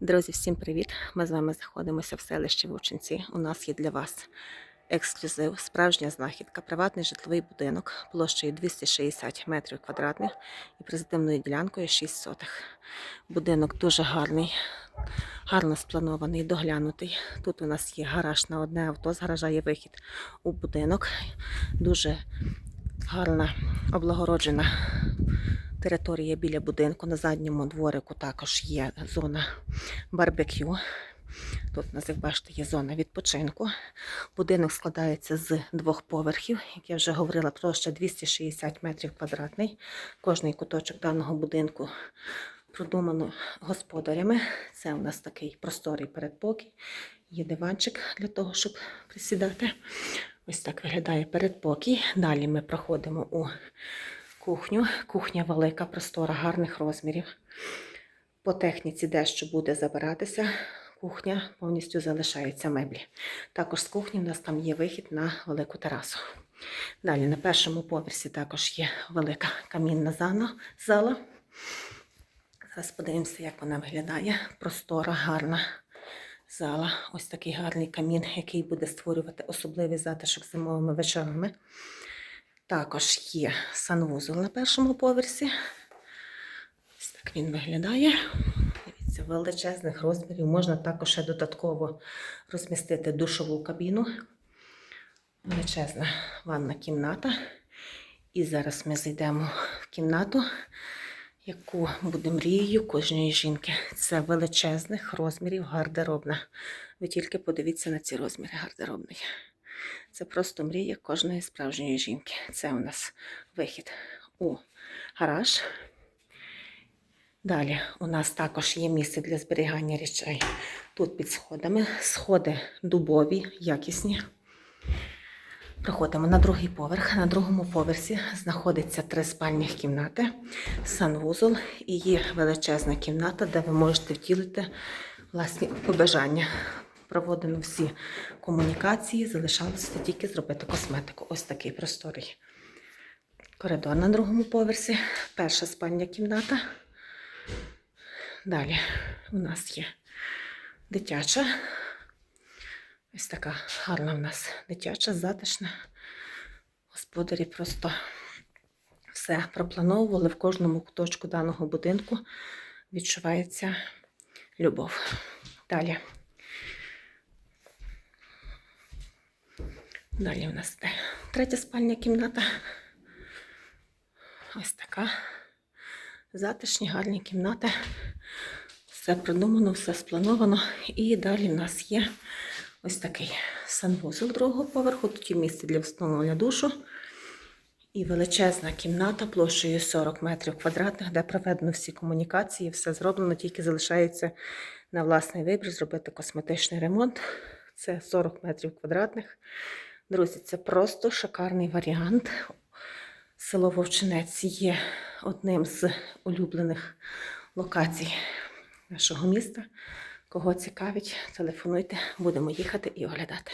Друзі, всім привіт! Ми з вами знаходимося в селищі Вовчинці. У нас є для вас ексклюзив, справжня знахідка, приватний житловий будинок площею 260 метрів квадратних і приземною ділянкою 6 сотих. Будинок дуже гарний, гарно спланований, доглянутий. Тут у нас є гараж на одне авто, з гаража є вихід у будинок. Дуже гарна облагороджена територія біля будинку. На задньому дворику також є зона барбекю. Тут, нас, як бачите, є зона відпочинку. Будинок складається з двох поверхів, як я вже говорила, площа 260 метрів квадратний. Кожний куточок даного будинку продумано господарями. Це у нас такий просторий передпокій. Є диванчик для того, щоб присідати. Ось так виглядає передпокій. Далі ми проходимо у кухню. Кухня велика, простора, гарних розмірів. По техніці дещо буде забиратися. Кухня повністю залишається меблі. Також з кухні в нас там є вихід на велику терасу. Далі на першому поверсі також є велика камінна зала. Зараз подивимося, як вона виглядає. Простора, гарна зала. Ось такий гарний камін, який буде створювати особливий затишок зимовими вечорами. Також є санвузол на першому поверсі. Ось так він виглядає. Дивіться, величезних розмірів. Можна також ще додатково розмістити душову кабіну. Величезна ванна кімната. І зараз ми зайдемо в кімнату, яку буде мрією кожної жінки. Це величезних розмірів гардеробна. Ви тільки подивіться на ці розміри гардеробної. Це просто мрія кожної справжньої жінки. Це у нас вихід у гараж. Далі у нас також є місце для зберігання речей. Тут під сходами. Сходи дубові, якісні. Проходимо на другий поверх. На другому поверсі знаходиться три спальні кімнати, санвузол і є величезна кімната, де ви можете втілити власні побажання. Проводимо всі комунікації, залишалося тільки зробити косметику. Ось такий просторий коридор на другому поверсі. Перша спальня кімната. Далі у нас є дитяча. Ось така гарна в нас дитяча, затишна. Господарі просто все проплановували в кожному куточку даного будинку. Відчувається любов. Далі. Далі у нас де третя спальня кімната. Ось така. Затишні, гарні кімнати. Все продумано, все сплановано. І далі в нас є ось такий санвузол другого поверху. Тут є місце для встановлення душу. І величезна кімната площею 40 метрів квадратних, де проведено всі комунікації, все зроблено, тільки залишається на власний вибір зробити косметичний ремонт. Це 40 метрів квадратних. Друзі, це просто шикарний варіант. Село Вовчинець є одним з улюблених локацій нашого міста. Кого цікавить, телефонуйте, будемо їхати і оглядати.